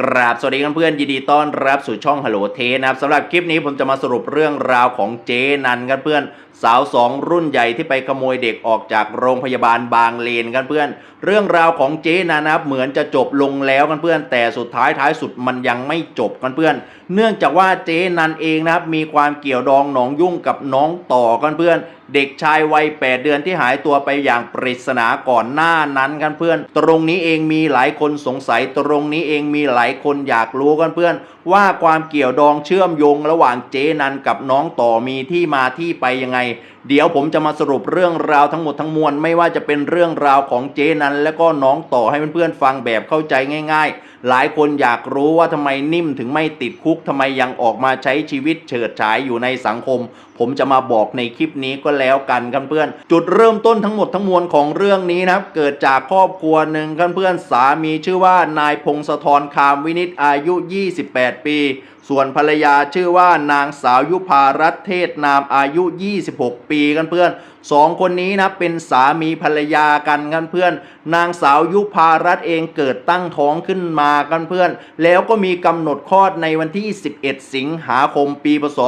กราบสวัสดีเพื่อนๆยินดีต้อนรับสู่ช่องฮัลโหลเทนะครับสำหรับคลิปนี้ผมจะมาสรุปเรื่องราวของเจนันกันเพื่อนสาวสองรุ่นใหญ่ที่ไปขโมยเด็กออกจากโรงพยาบาลบางเลนกันเพื่อน เรื่องราวของเจนันนะครับเหมือนจะจบลงแล้วกันเพื่อน แต่สุดท้ายท้ายสุดมันยังไม่จบกันเพื่อน เนื่องจากว่าเจนันเองนะครับมีความเกี่ยวดองหนองยุ่งกับน้องต่อกันเพื่อน เด็กชายวัย 8 เดือนที่หายตัวไปอย่างปริศนาก่อนหน้านั้นกันเพื่อน ตรงนี้เองมีหลายคนสงสัย ตรงนี้เองมีหลายคนอยากรู้กันเพื่อน ว่าความเกี่ยวดองเชื่อมโยงระหว่างเจนันกับน้องต่อมีที่มาที่ไปยังไง เดี๋ยวผมจะมาสรุปเรื่องราวทั้งหมดทั้งมวลไม่ว่าจะเป็นเรื่องราวของเจนัน และก็น้องต่อให้เพื่อนๆฟังแบบเข้าใจง่าย ๆ หลายคนอยากรู้ว่าทำไมนิ่มถึงไม่ติดคุกทำไมยังออกมาใช้ชีวิตเฉิดฉายอยู่ในสังคม ผมจะมาบอกในคลิปนี้ก็แล้วกันกันเพื่อน จุดเริ่มต้นทั้งหมดทั้งมวลของเรื่องนี้นะครับ เกิดจากครอบครัวหนึ่งกันเพื่อนสามีชื่อว่านายพงศธรคามวินิตอายุ 28ปี ส่วนภรรยาชื่อว่านางสาวยุพารัตน์เทศนามอายุ 26 ปีกันเพื่อนสองคนนี้นะเป็นสามีภรรยากันกันเพื่อน นางสาวยุพารัตเองเกิดตั้งท้องขึ้นมากันเพื่อน แล้วก็มีกำหนดคลอดในวันที่ 11 สิงหาคมปีพศ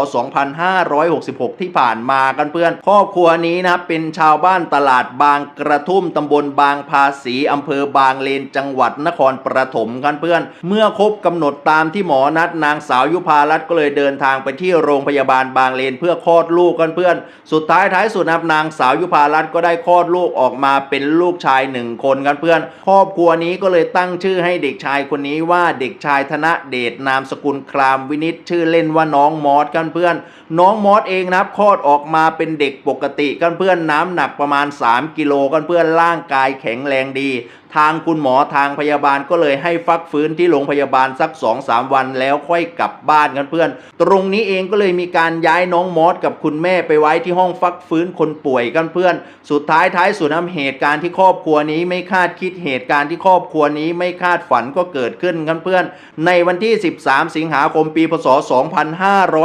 2566 ที่ผ่านมากันเพื่อน ครอบครัวนี้นะเป็นชาวบ้านตลาดบางกระทุ่มตำบลบางภาษีอำเภอบางเลนจังหวัดนครปฐมกันเพื่อน เมื่อครบกำหนดตามที่หมอนัดนางสาวยุพารัตก็เลยเดินทางไปที่โรงพยาบาลบางเลนเพื่อคลอดลูกกันเพื่อน สุดท้ายท้ายสุดนะครับนาางสาวยุพารัตน์ก็ได้คลอดลูกออกมาเป็นลูกชายหนึ่งคนกันเพื่อน ครอบครัวนี้ก็เลยตั้งชื่อให้เด็กชายคนนี้ว่าเด็กชายธนเดชนามสกุลครามวินิตชื่อเล่นว่าน้องมอสกันเพื่อน น้องมอสเองนะครับคลอดออกมาเป็นเด็กปกติกันเพื่อนน้ำหนักประมาณ 3 กิโลกันเพื่อนร่างกายแข็งแรงดี ทางคุณหมอทางพยาบาลก็เลยให้ฟักฟื้นที่โรงพยาบาลสัก 2-3 วันแล้วค่อยกลับบ้านกันเพื่อน ตรงนี้เองก็เลยมีการย้ายน้องมอสกับคุณแม่ไปไว้ที่ห้องฟักฟื้นคนป่วยกันเพื่อน สุดท้ายท้ายสุดนะเหตุการณ์ที่ครอบครัวนี้ไม่คาดคิดเหตุการณ์ที่ครอบครัวนี้ไม่คาดฝันก็เกิดขึ้นกันเพื่อน ในวันที่ 13 สิงหาคมปีพศ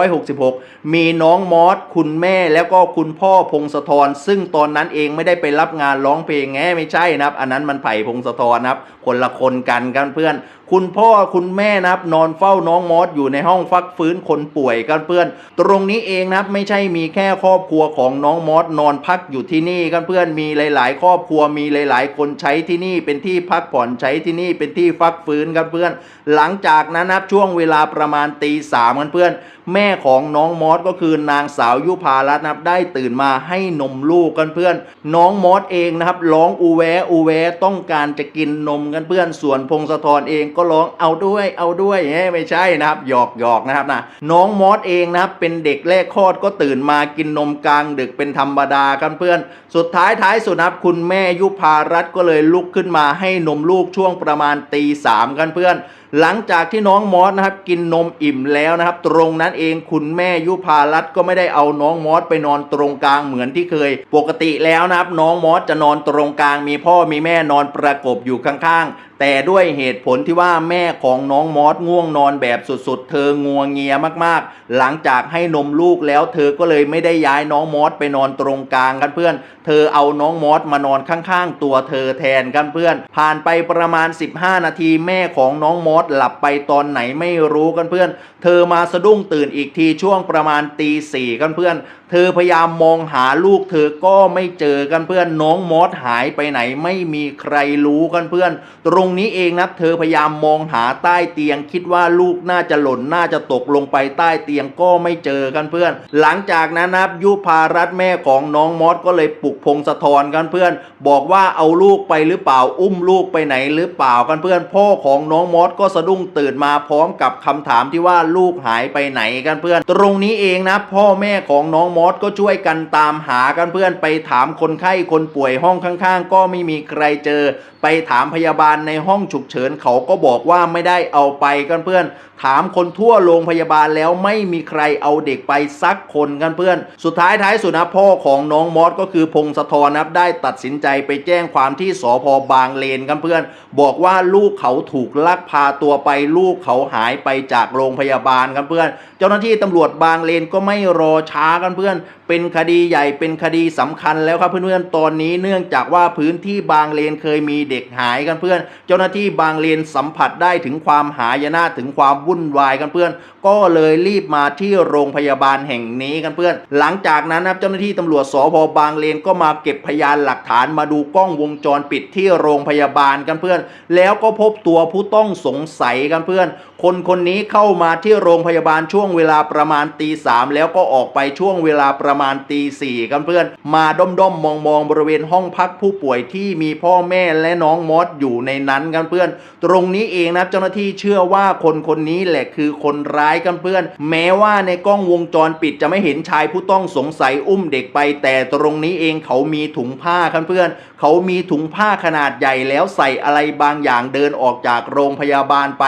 2566 มีน้องมอสคุณแม่แล้วก็คุณพ่อพงศธรซึ่งตอนนั้นเองไม่ได้ไปรับงานร้องเพลงแง่ไม่ใช่นะครับ อันนั้นมันไผ่พงสทอนะครับ คนละคนกันกันเพื่อนคุณพ่อคุณแม่นะครับนอนเฝ้าน้องมอสอยู่ในห้องฟักฟื้นคนป่วยกันเพื่อน ตรงนี้เองนะครับไม่ใช่มีแค่ครอบครัวของน้องมอสนอนพักอยู่ที่นี่กันเพื่อนมีหลาย ๆ ครอบครัวมีหลาย ๆ คนใช้ที่นี่เป็นที่พักผ่อนใช้ที่นี่เป็นที่ฟักฟื้นกันเพื่อน หลังจากนั้นนะครับช่วงเวลาประมาณตีสามกันเพื่อน แม่ของน้องมอสก็คือนางสาวยุพารัตน์นะครับได้ตื่นมาให้นมลูกกันเพื่อน น้องมอสเองนะครับร้องอูแวอูแวต้องการจะกินนมกันเพื่อนส่วนพงศธรเองก็ร้องเอาด้วยเอาด้วยเฮ้ยไม่ใช่นะครับหยอกหยอกนะครับนะน้องมอสเองนะครับเป็นเด็กแรกคลอดก็ตื่นมากินนมกลางดึกเป็นธรรมดากันเพื่อน สุดท้ายท้ายสุดนะครับคุณแม่ยุพารัตก็เลยลุกขึ้นมาให้นมลูกช่วงประมาณตีสามกันเพื่อน หลังจากที่น้องมอสนะครับกินนมอิ่มแล้วนะครับ ตรงนั้นเองคุณแม่ยุพารัตก็ไม่ได้เอาน้องมอสไปนอนตรงกลางเหมือนที่เคย ปกติแล้วนะครับ น้องมอสจะนอนตรงกลางมีพ่อมีแม่นอนประกบอยู่ข้างๆ แต่ด้วยเหตุผลที่ว่าแม่ของน้องมอสง่วงนอนแบบสุดๆ เธองัวงเงียมากๆ หลังจากให้นมลูกแล้ว เธอก็เลยไม่ได้ย้ายน้องมอสไปนอนตรงกลางกันเพื่อน เธอเอาน้องมอสมานอนข้างๆ ตัวเธอแทนกันเพื่อน ผ่านไปประมาณ 15 นาทีแม่ของน้องมอสหลับไปตอนไหนไม่รู้กันเพื่อน เธอมาสะดุ้งตื่นอีกทีช่วงประมาณตีสี่กันเพื่อนเธอพยายามมองหาลูกเธอก็ไม่เจอกันเพื่อนน้องมอสหายไปไหนไม่มีใครรู้กันเพื่อน ตรงนี้เองนะเธอพยายามมองหาใต้เตียง คิดว่าลูกน่าจะหล่นน่าจะตกลงไปใต้เตียงก็ไม่เจอกันเพื่อน หลังจากนั้นนับยุพารัตแม่ของน้องมอสก็เลยปลุกพงศธรกันเพื่อน บอกว่าเอาลูกไปหรือเปล่าอุ้มลูกไปไหนหรือเปล่ากันเพื่อน พ่อของน้องมอสก็สะดุ้งตื่นมาพร้อมกับคำถามที่ว่าลูกหายไปไหนกันเพื่อน ตรงนี้เองนะพ่อแม่ของน้องมอสก็ช่วยกันตามหากันเพื่อนไปถามคนไข้คนป่วยห้องข้าง ๆ ก็ไม่มีใครเจอ ไปถามพยาบาลในห้องฉุกเฉินเขาก็บอกว่าไม่ได้เอาไปกันเพื่อน ถามคนทั่วโรงพยาบาลแล้วไม่มีใครเอาเด็กไปสักคนกันเพื่อน สุดท้ายท้ายสุดนะพ่อของน้องมอสก็คือพงศธรนะครับได้ตัดสินใจไปแจ้งความที่สพบางเลนกันเพื่อน บอกว่าลูกเขาถูกลักพาตัวไปลูกเขาหายไปจากโรงพยาบาลกันเพื่อน เจ้าหน้าที่ตำรวจบางเลนก็ไม่รอช้ากันเพื่อน เป็นคดีใหญ่เป็นคดีสำคัญแล้วครับเพื่อนๆตอนนี้เนื่องจากว่าพื้นที่บางเลนเคยมีเเด็กหายกันเพื่อน เจ้าหน้าที่บางเลนสัมผัสได้ถึงความหายนะถึงความวุ่นวายกันเพื่อน ก็เลยรีบมาที่โรงพยาบาลแห่งนี้กันเพื่อน หลังจากนั้นนะครับเจ้าหน้าที่ตำรวจสพบางเลนก็มาเก็บพยานหลักฐานมาดูกล้องวงจรปิดที่โรงพยาบาลกันเพื่อน แล้วก็พบตัวผู้ต้องสงสัยกันเพื่อน คนคนนี้เข้ามาที่โรงพยาบาลช่วงเวลาประมาณตีสามแล้วก็ออกไปช่วงเวลาประมาณตีสี่กันเพื่อน มาด้อมด้อมมองมองๆบริเวณห้องพักผู้ป่วยที่มีพ่อแม่และน้องมอสอยู่ในนั้นกันเพื่อน ตรงนี้เองนะเจ้าหน้าที่เชื่อว่าคนคนนี้แหละคือคนร้ายกันเพื่อน แม้ว่าในกล้องวงจรปิดจะไม่เห็นชายผู้ต้องสงสัยอุ้มเด็กไป แต่ตรงนี้เองเขามีถุงผ้ากันเพื่อน เขามีถุงผ้าขนาดใหญ่แล้วใส่อะไรบางอย่างเดินออกจากโรงพยาบาลไป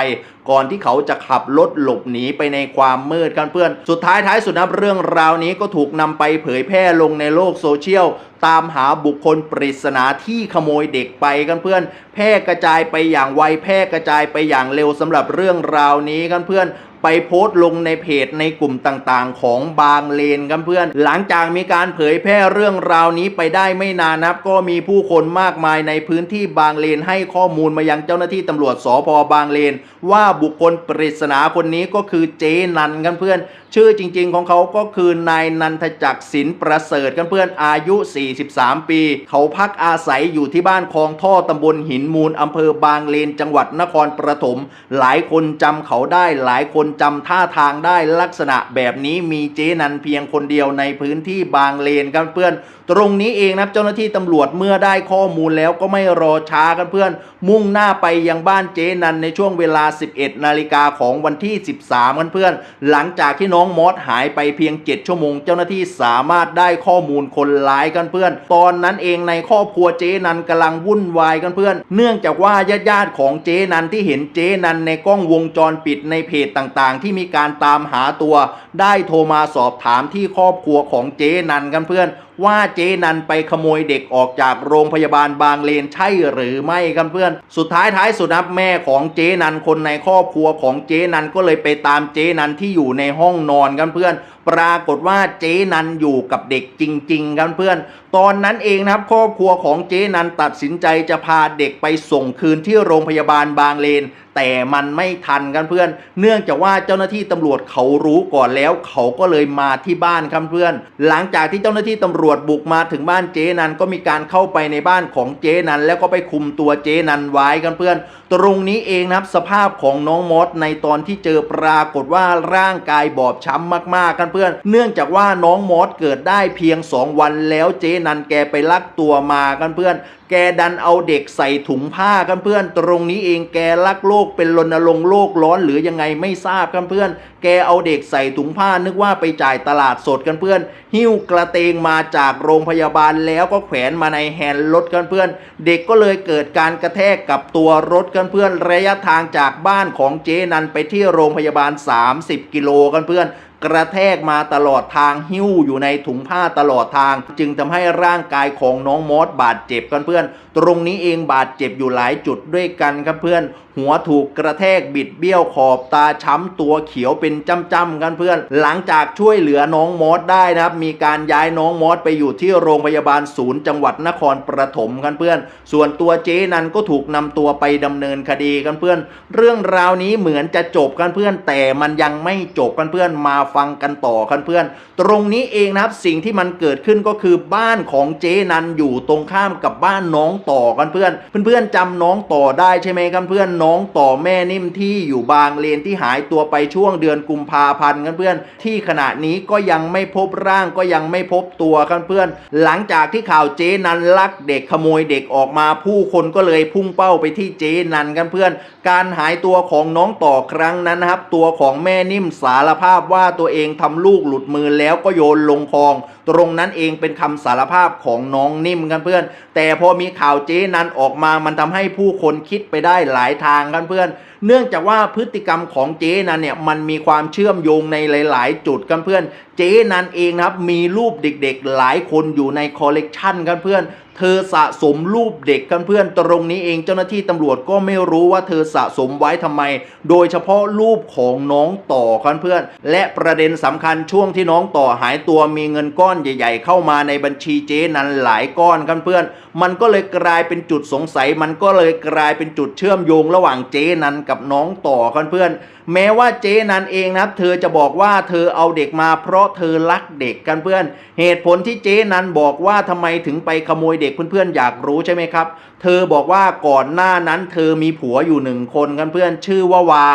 ก่อนที่เขาจะขับรถหลบหนีไปในความมืดกันเพื่อน สุดท้ายท้ายสุดนะเรื่องราวนี้ก็ถูกนำไปเผยแพร่ลงในโลกโซเชียลตามหาบุคคลปริศนาที่ขโมยเด็กไปกันเพื่อน แพร่กระจายไปอย่างไวแพร่กระจายไปอย่างเร็วสำหรับเรื่องราวนี้กันเพื่อน ไปโพสต์ลงในเพจในกลุ่มต่างๆ ของบางเลนกันเพื่อน หลังจากมีการเผยแพร่เรื่องราวนี้ไปได้ไม่นานนับก็มีผู้คนมากมายในพื้นที่บางเลนให้ข้อมูลมายังเจ้าหน้าที่ตำรวจสพบางเลน ว่าบุคคลปริศนาคนนี้ก็คือเจนันกันเพื่อน ชื่อจริง ๆ ของเขาก็คือนายนันทจักรศิลป์ประเสริฐกันเพื่อนอายุ 43 ปี เขาพักอาศัยอยู่ที่บ้านคลองท่อตำบลหินมูลอำเภอบางเลน จังหวัดนครปฐมหลายคนจำเขาได้หลายคนจำท่าทางได้ลักษณะแบบนี้มีเจนันเพียงคนเดียวในพื้นที่บางเลนกันเพื่อน ตรงนี้เองนะเจ้าหน้าที่ตำรวจเมื่อได้ข้อมูลแล้วก็ไม่รอช้ากันเพื่อน มุ่งหน้าไปยังบ้านเจนันในช่วงเวลา 11 นาฬิกาของวันที่ 13กันเพื่อน หลังจากที่น้องมอสหายไปเพียง 7 ชั่วโมง เจ้าหน้าที่สามารถได้ข้อมูลคนร้ายกันเพื่อน ตอนนั้นเองในครอบครัวเจนันกำลังวุ่นวายกันเพื่อน เนื่องจากว่าญาติๆของเจนันที่เห็นเจนันในกล้องวงจรปิดในเพจต่างๆ ที่มีการตามหาตัว ได้โทรมาสอบถามที่ครอบครัวของเจนันกันเพื่อน ว่าเจนันไปขโมยเด็กออกจากโรงพยาบาลบางเลนใช่หรือไม่กันเพื่อน สุดท้ายท้ายสุดนะแม่ของเจนันคนในครอบครัวของเจนันก็เลยไปตามเจนันที่อยู่ในห้องนอนกันเพื่อน ปรากฏว่าเจนันอยู่กับเด็กจริง ๆ กันเพื่อน ตอนนั้นเองนะครับครอบครัวของเจนันตัดสินใจจะพาเด็กไปส่งคืนที่โรงพยาบาลบางเลน แต่มันไม่ทันกันเพื่อน เนื่องจากว่าเจ้าหน้าที่ตำรวจเขารู้ก่อนแล้ว เขาก็เลยมาที่บ้านครับเพื่อน หลังจากที่เจ้าหน้าที่ตำรวจวจบุกมาถึงบ้านเจนันก็มีการเข้าไปในบ้านของเจนันแล้วก็ไปคุมตัวเจนันไว้กันเพื่อน ตรงนี้เองนะครับสภาพของน้องมอสในตอนที่เจอปรากฏว่าร่างกายบอบช้ำมากๆกันเพื่อน เนื่องจากว่าน้องมอสเกิดได้เพียง 2 วันแล้วเจนันแกไปลักตัวมากันเพื่อนแกดันเอาเด็กใส่ถุงผ้ากันเพื่อน ตรงนี้เองแกลักโลกเป็นรณรงค์โลกร้อนหรือยังไงไม่ทราบกันเพื่อน แกเอาเด็กใส่ถุงผ้านึกว่าไปจ่ายตลาดสดกันเพื่อน หิ้วกระเตงมาจากโรงพยาบาลแล้วก็แขวนมาในแฮนด์รถกันเพื่อน เด็กก็เลยเกิดการกระแทกกับตัวรถกันเพื่อน ระยะทางจากบ้านของเจนันไปที่โรงพยาบาล 30 กิโลกันเพื่อน กระแทกมาตลอดทางหิ้วอยู่ในถุงผ้าตลอดทาง จึงทำให้ร่างกายของน้องมอสบาดเจ็บกันเพื่อน ตรงนี้เองบาดเจ็บอยู่หลายจุดด้วยกันครับเพื่อน หัวถูกกระแทกบิดเบี้ยวขอบตาช้ำตัวเขียวเป็นจ้ำๆกันเพื่อน หลังจากช่วยเหลือน้องมอสได้นะครับ มีการย้ายน้องมอสไปอยู่ที่โรงพยาบาลศูนย์จังหวัดนครปฐมกันเพื่อน ส่วนตัวเจ๊นันก็ถูกนำตัวไปดำเนินคดีกันเพื่อน เรื่องราวนี้เหมือนจะจบกันเพื่อน แต่มันยังไม่จบกันเพื่อนมาฟังกันต่อกันเพื่อน ตรงนี้เองนะครับสิ่งที่มันเกิดขึ้นก็คือบ้านของเจนันอยู่ตรงข้ามกับบ้านน้องต่อกันเพื่อน เพื่อนๆจำน้องต่อได้ใช่ไหมกันเพื่อนน้องต่อแม่นิ่มที่อยู่บางเลนที่หายตัวไปช่วงเดือนกุมภาพันธ์กันเพื่อน ที่ขณะนี้ก็ยังไม่พบร่างก็ยังไม่พบตัวกันเพื่อน หลังจากที่ข่าวเจนันลักเด็กขโมยเด็กออกมาผู้คนก็เลยพุ่งเป้าไปที่เจนันกันเพื่อน การหายตัวของน้องต่อครั้งนั้นนะครับ ตัวของแม่นิ่มสารภาพว่าตัวเองทำลูกหลุดมือแล้วก็โยนลงคลอง ตรงนั้นเองเป็นคำสารภาพของน้องนิ่มกันเพื่อน แต่พอมีข่าวเจ๊นันออกมามันทำให้ผู้คนคิดไปได้หลายทางกันเพื่อน เนื่องจากว่าพฤติกรรมของเจ๊นันเนี่ยมันมีความเชื่อมโยงในหลาย ๆ จุดกันเพื่อน เจ๊นันเองนะครับมีรูปเด็กๆ หลายคนอยู่ในคอลเลกชันกันเพื่อน เธอสะสมรูปเด็กกันเพื่อนตรงนี้เองเจ้าหน้าที่ตำรวจก็ไม่รู้ว่าเธอสะสมไว้ทำไม โดยเฉพาะรูปของน้องต่อกันเพื่อนและประเด็นสำคัญช่วงที่น้องต่อหายตัวมีเงินก้อนใหญ่ ๆ เข้ามาในบัญชีเจ๊นันหลายก้อนกันเพื่อนมันก็เลยกลายเป็นจุดสงสัย มันก็เลยกลายเป็นจุดเชื่อมโยงระหว่างเจ๊นันกับน้องต่อกันเพื่อน แม้ว่าเจ๊นันเองนะครับ เธอจะบอกว่าเธอเอาเด็กมาเพราะเธอรักเด็กกันเพื่อน เหตุผลที่เจ๊นันบอกว่าทำไมถึงไปขโมยเด็กเพื่อนๆอยากรู้ใช่ไหมครับ เธอบอกว่าก่อนหน้านั้น เธอมีผัวอยู่หนึ่งคนกันเพื่อนชื่อว่าวา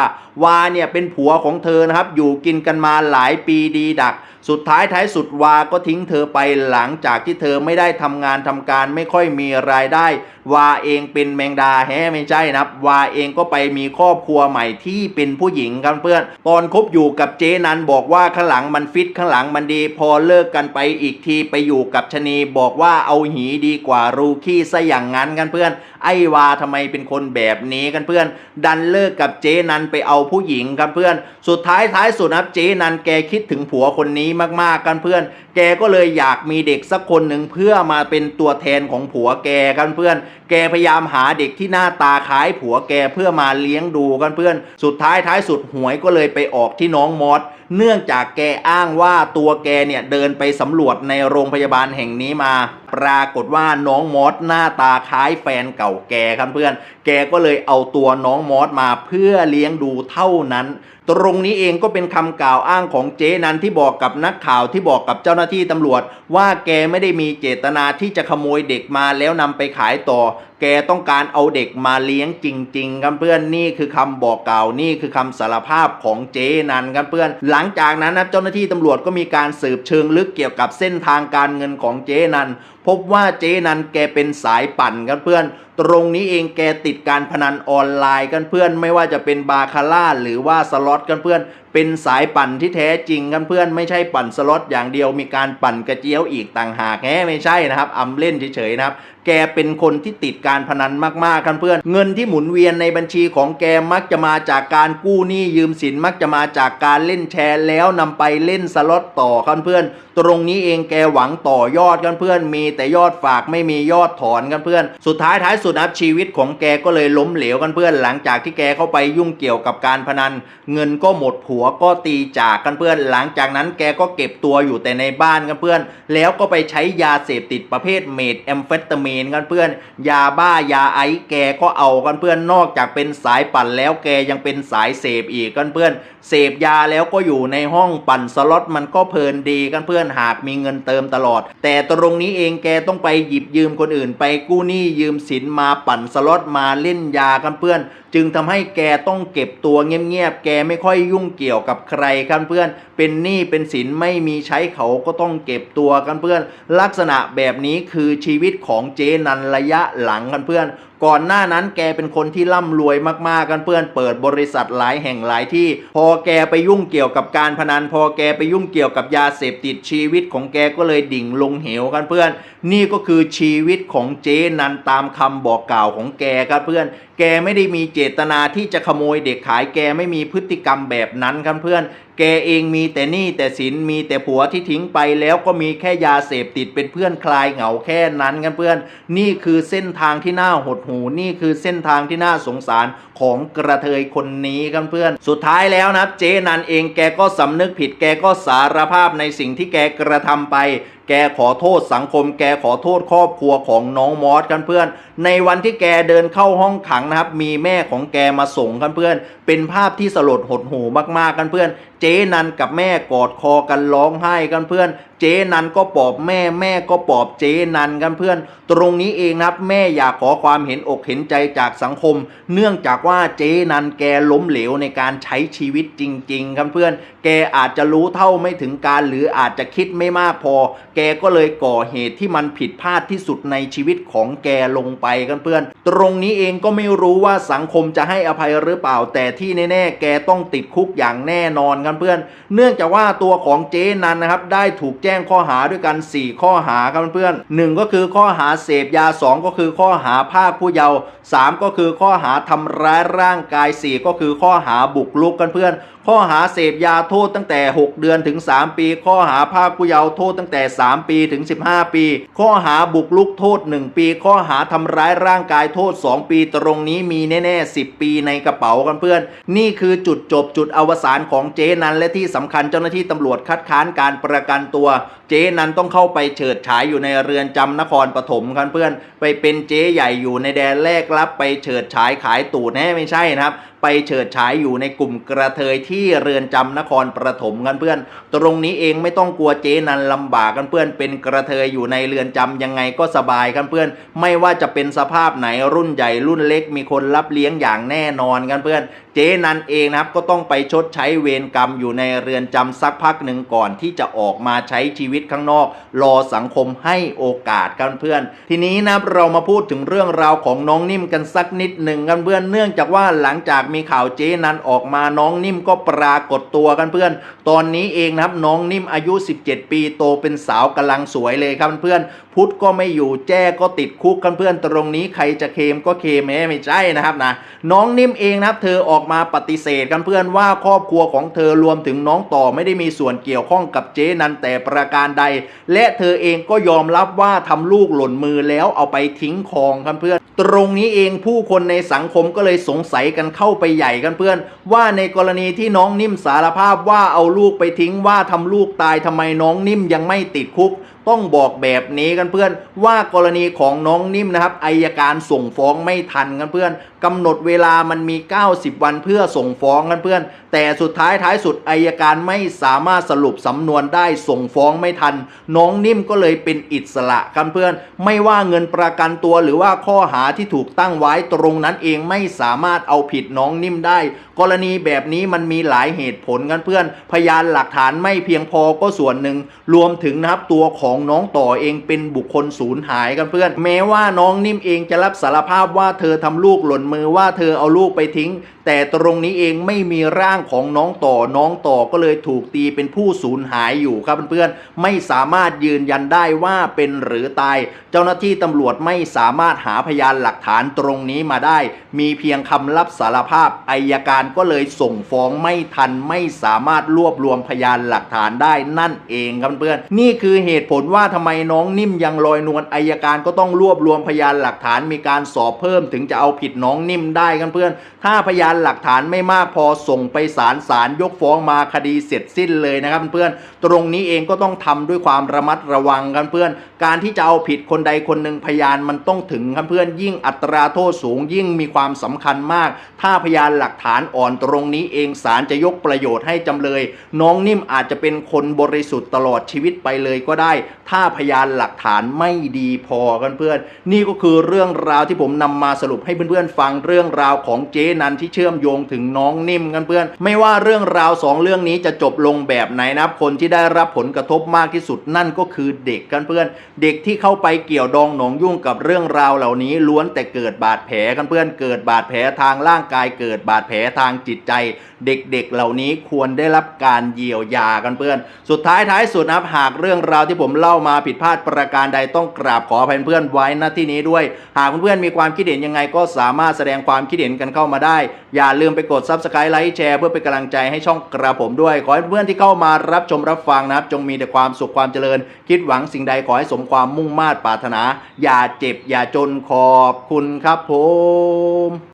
วาเนี่ยเป็นผัวของเธอนะครับ อยู่กินกันมาหลายปีดีดัก สุดท้ายท้ายสุดวาก็ทิ้งเธอไปหลังจากที่เธอไม่ได้ทำงานทำการไม่ค่อยมีรายได้ วาเองเป็นแมงดาแฮไม่ใช่นะวาเองก็ไปมีครอบครัวใหม่ที่เป็นผู้หญิงกันเพื่อน ตอนคบอยู่กับเจนันบอกว่าข้างหลังมันฟิตข้างหลังมันดี พอเลิกกันไปอีกทีไปอยู่กับชนีบอกว่าเอาหีดีกว่ารูขี้ซะอย่างนั้นกันเพื่อน ไอ้วาทำไมเป็นคนแบบนี้กันเพื่อน ดันเลิกกับเจนันไปเอาผู้หญิงกันเพื่อน สุดท้ายท้ายสุดนะเจนันแกคิดถึงผัวคนนี้มากๆกันเพื่อน แกก็เลยอยากมีเด็กสักคนหนึ่งเพื่อมาเป็นตัวแทนของผัวแกกันเพื่อน แกพยายามหาเด็กที่หน้าตาคล้ายผัวแกเพื่อมาเลี้ยงดูกันเพื่อน สุดท้ายท้ายสุดหวยก็เลยไปออกที่น้องมอสเนื่องจากแกอ้างว่าตัวแกเนี่ยเดินไปสำรวจในโรงพยาบาลแห่งนี้มา ปรากฏว่าน้องมอสหน้าตาคล้ายแฟนเก่าแกครับเพื่อน แกก็เลยเอาตัวน้องมอสมาเพื่อเลี้ยงดูเท่านั้น ตรงนี้เองก็เป็นคำกล่าวอ้างของเจ๊นันที่บอกกับนักข่าวที่บอกกับเจ้าหน้าที่ตำรวจ ว่าแกไม่ได้มีเจตนาที่จะขโมยเด็กมาแล้วนำไปขายต่อ แกต้องการเอาเด็กมาเลี้ยงจริงๆครับเพื่อนนี่คือคำบอกกล่าวนี่คือคำสารภาพของเจนันครับเพื่อน หลังจากนั้นนะเจ้าหน้าที่ตำรวจก็มีการสืบเชิงลึกเกี่ยวกับเส้นทางการเงินของเจนัน พบว่าเจนันแกเป็นสายปั่นกันเพื่อนตรงนี้เองแกติดการพนันออนไลน์กันเพื่อนไม่ว่าจะเป็นบาคาร่าหรือว่าสล็อตกันเพื่อน เป็นสายปั่นที่แท้จริงกันเพื่อน ไม่ใช่ปั่นสล็อตอย่างเดียวมีการปั่นกระเจียวอีกต่างหากแฮไม่ใช่นะครับอำเล่นเฉยๆนะครับ แกเป็นคนที่ติดการพนันมากๆกันเพื่อน เงินที่หมุนเวียนในบัญชีของแกมักจะมาจากการกู้หนี้ยืมสินมักจะมาจากการเล่นแชร์แล้วนำไปเล่นสล็อตต่อกันเพื่อน ตรงนี้เองแกหวังต่อยอดกันเพื่อน มีแต่ยอดฝากไม่มียอดถอนกันเพื่อน สุดท้ายท้ายสุดนะครับชีวิตของแกก็เลยล้มเหลวกันเพื่อน หลังจากที่แกเข้าไปยุ่งเกี่ยวกับการพนัน เงินก็หมดผัวก็ตีจากกันเพื่อน หลังจากนั้นแกก็เก็บตัวอยู่แต่ในบ้านกันเพื่อน แล้วก็ไปใช้ยาเสพติดประเภทเมทแอมเฟตามีนกันเพื่อน ยาบ้ายาไอแกก็เอากันเพื่อนนอกจากเป็นสายปั่นแล้วแกยังเป็นสายเสพอีกกันเพื่อน เสพยาแล้วก็อยู่ในห้องปั่นสล็อตมันก็เพลินดีกันเพื่อนหากมีเงินเติมตลอด แต่ตรงนี้เองแกต้องไปหยิบยืมคนอื่น ไปกู้หนี้ยืมสินมาปั่นสล็อตมาเล่นยากันเพื่อน จึงทำให้แกต้องเก็บตัวเงียบๆแกไม่ค่อยยุ่งเกี่ยวกับใครกันเพื่อน เป็นหนี้เป็นสินไม่มีใช้เขาก็ต้องเก็บตัวกันเพื่อน ลักษณะแบบนี้คือชีวิตของเจนันระยะหลังกันเพื่อน ก่อนหน้านั้นแกเป็นคนที่ร่ำรวยมากๆกันเพื่อนเปิดบริษัทหลายแห่งหลายที่ พอแกไปยุ่งเกี่ยวกับการพนัน พอแกไปยุ่งเกี่ยวกับยาเสพติดชีวิตของแกก็เลยดิ่งลงเหวกันเพื่อน นี่ก็คือชีวิตของเจนันตามคำบอกกล่าวของแกครับเพื่อน แกไม่ได้มีเจตนาที่จะขโมยเด็กขายแกไม่มีพฤติกรรมแบบนั้นครับเพื่อนแกเองมีแต่หนี้แต่สินมีแต่ผัวที่ทิ้งไปแล้วก็มีแค่ยาเสพติดเป็นเพื่อนคลายเหงาแค่นั้นกันเพื่อน นี่คือเส้นทางที่น่าหดหูนี่คือเส้นทางที่น่าสงสารของกระเทยคนนี้กันเพื่อน สุดท้ายแล้วนะเจนันเองแกก็สำนึกผิดแกก็สารภาพในสิ่งที่แกกระทำไปแกขอโทษสังคม แกขอโทษครอบครัวของน้องมอสกันเพื่อน ในวันที่แกเดินเข้าห้องขังนะครับ มีแม่ของแกมาส่งกันเพื่อน เป็นภาพที่สลดหดหูมากๆกันเพื่อน เจ๊นันกับแม่กอดคอกันร้องไห้กันเพื่อน เจ๊นันก็ปลอบแม่แม่ก็ปลอบเจ๊นันกันเพื่อน ตรงนี้เองนะครับแม่อยากขอความเห็นอกเห็นใจจากสังคม เนื่องจากว่าเจ๊นันแกล้มเหลวในการใช้ชีวิตจริงๆครับเพื่อน แกอาจจะรู้เท่าไม่ถึงการหรืออาจจะคิดไม่มากพอ แกก็เลยก่อเหตุที่มันผิดพลาดที่สุดในชีวิตของแกลงไปกันเพื่อน ตรงนี้เองก็ไม่รู้ว่าสังคมจะให้อภัยหรือเปล่า แต่ที่แน่ๆแกต้องติดคุกอย่างแน่นอนันเพื่อน เนื่องจากว่าตัวของเจ๊นันนะครับได้ถูกแจ้งข้อหาด้วยกัน 4 ข้อหาครับเพื่อนหนึ่งก็คือข้อหาเสพยา 2 ก็คือข้อหาภาคผู้เยาว์3ก็คือข้อหาทำร้ายร่างกาย 4 ก็คือข้อหาบุกรุกกันเพื่อนข้อหาเสพยาโทษตั้งแต่ 6 เดือนถึง 3 ปี ข้อหาภาคผู้เยาว์โทษตั้งแต่ 3 ปีถึง 15 ปี ข้อหาบุกรุกโทษ 1 ปี ข้อหาทำร้ายร่างกายโทษ 2 ปี ตรงนี้มีแน่ๆ 10 ปีในกระเป๋ากันเพื่อน นี่คือจุดจบจุดอวสานของเจนันและที่สำคัญเจ้าหน้าที่ตำรวจคัดค้านการประกันตัว เจนันต้องเข้าไปเฉิดฉายอยู่ในเรือนจำนครปฐมกันเพื่อน ไปเป็นเจ๊ใหญ่อยู่ในแดนแรกรับไปเฉิดฉายขายตูดแน่ไม่ใช่นะครับ ไปเฉิดฉายอยู่ในกลุ่มกระเทยที่เรือนจำนครปฐมกันเพื่อน ตรงนี้เองไม่ต้องกลัวเจ๊นันลำบากกันเพื่อน เป็นกระเทยอยู่ในเรือนจำยังไงก็สบายกันเพื่อน ไม่ว่าจะเป็นสภาพไหนรุ่นใหญ่รุ่นเล็กมีคนรับเลี้ยงอย่างแน่นอนกันเพื่อน เจนันเองนะครับก็ต้องไปชดใช้เวรกรรมอยู่ในเรือนจำสักพักหนึ่งก่อนที่จะออกมาใช้ชีวิตข้างนอก รอสังคมให้โอกาสกันเพื่อน ทีนี้นะครับเรามาพูดถึงเรื่องราวของน้องนิ่มกันสักนิดหนึ่งกันเพื่อนเนื่องจากว่าหลังจากมีข่าวเจนันออกมาน้องนิ่มก็ปรากฏตัวกันเพื่อน ตอนนี้เองนะครับน้องนิ่มอายุ 17 ปีโตเป็นสาวกำลังสวยเลยครับเพื่อนพุทธก็ไม่อยู่แจ้ก็ติดคุกกันเพื่อนตรงนี้ใครจะเคมก็เคมไม่ไม่ใช่นะครับนะน้องนิ่มเองนะครับเธอออกมาปฏิเสธกันเพื่อนว่าครอบครัวของเธอรวมถึงน้องต่อไม่ได้มีส่วนเกี่ยวข้องกับเจ๊นันแต่ประการใด และเธอเองก็ยอมรับว่าทำลูกหล่นมือแล้วเอาไปทิ้งคลองกันเพื่อน ตรงนี้เองผู้คนในสังคมก็เลยสงสัยกันเข้าไปใหญ่กันเพื่อน ว่าในกรณีที่น้องนิ่มสารภาพว่าเอาลูกไปทิ้งว่าทำลูกตายทำไมน้องนิ่มยังไม่ติดคุก ต้องบอกแบบนี้กันเพื่อน ว่ากรณีของน้องนิ่มนะครับอายการส่งฟ้องไม่ทันกันเพื่อนกำหนดเวลามันมี 90 วันเพื่อส่งฟ้องกันเพื่อน แต่สุดท้ายท้ายสุดอายการไม่สามารถสรุปสำนวนได้ส่งฟ้องไม่ทัน น้องนิ่มก็เลยเป็นอิสระกันเพื่อน ไม่ว่าเงินประกันตัวหรือว่าข้อหาที่ถูกตั้งไว้ตรงนั้นเองไม่สามารถเอาผิดน้องนิ่มได้ กรณีแบบนี้มันมีหลายเหตุผลกันเพื่อน พยานหลักฐานไม่เพียงพอก็ส่วนหนึ่งรวมถึงนะครับตัวของของน้องต่อเองเป็นบุคคลสูญหายกันเพื่อน แม้ว่าน้องนิ่มเองจะรับสารภาพว่าเธอทำลูกหล่นมือว่าเธอเอาลูกไปทิ้ง แต่ตรงนี้เองไม่มีร่างของน้องต่อน้องต่อก็เลยถูกตีเป็นผู้สูญหายอยู่ครับเพื่อนๆไม่สามารถยืนยันได้ว่าเป็นหรือตาย เจ้าหน้าที่ตำรวจไม่สามารถหาพยานหลักฐานตรงนี้มาได้ มีเพียงคำรับสารภาพอายการก็เลยส่งฟ้องไม่ทันไม่สามารถรวบรวมพยานหลักฐานได้นั่นเองครับเพื่อนนี่คือเหตุผลว่าทำไมน้องนิ่มยังลอยนวลอายการก็ต้องรวบรวมพยานหลักฐานมีการสอบเพิ่มถึงจะเอาผิดน้องนิ่มได้กันเพื่อน ถ้าพยานหลักฐานไม่มากพอส่งไปศาลศาลยกฟ้องมาคดีเสร็จสิ้นเลยนะครับเพื่อนตรงนี้เองก็ต้องทำด้วยความระมัดระวังกันเพื่อน การที่จะเอาผิดคนใดคนหนึ่งพยานมันต้องถึงครับเพื่อนยิ่งอัตราโทษสูงยิ่งมีความสำคัญมาก ถ้าพยานหลักฐานอ่อนตรงนี้เองศาลจะยกประโยชน์ให้จำเลย น้องนิ่มอาจจะเป็นคนบริสุทธิ์ตลอดชีวิตไปเลยก็ได้ถ้าพยานหลักฐานไม่ดีพอกันเพื่อน นี่ก็คือเรื่องราวที่ผมนำมาสรุปให้เพื่อนๆฟังเรื่องราวของเจ๊นันที่เชื่อมโยงถึงน้องนิ่มกันเพื่อน ไม่ว่าเรื่องราวสองเรื่องนี้จะจบลงแบบไหนนะครับคนที่ได้รับผลกระทบมากที่สุดนั่นก็คือเด็กกันเพื่อน เด็กที่เข้าไปเกี่ยวดองหนองยุ่งกับเรื่องราวเหล่านี้ล้วนแต่เกิดบาดแผลกันเพื่อนเกิดบาดแผลทางร่างกายเกิดบาดแผลทางจิตใจ เด็กๆเหล่านี้ควรได้รับการเยียวยากันเพื่อน สุดท้ายท้ายสุดนะครับหากเรื่องราวที่ผมเล่ามาผิดพลาดประการใดต้องกราบขออภัยเพื่อนไว้ณที่นี้ด้วย หากเพื่อนๆมีความคิดเห็นยังไงก็สามารถแสดงความคิดเห็นกันเข้ามาได้ อย่าลืมไปกด subscribe ไลค์แชร์เพื่อเป็นกำลังใจให้ช่องกระผมด้วย ขอให้เพื่อนที่เข้ามารับชมรับฟังนะครับ จงมีแต่ความสุขความเจริญ คิดหวังสิ่งใดขอให้สมความมุ่งมา่ปรารถนา อย่าเจ็บอย่าจนขอบคุณครับผม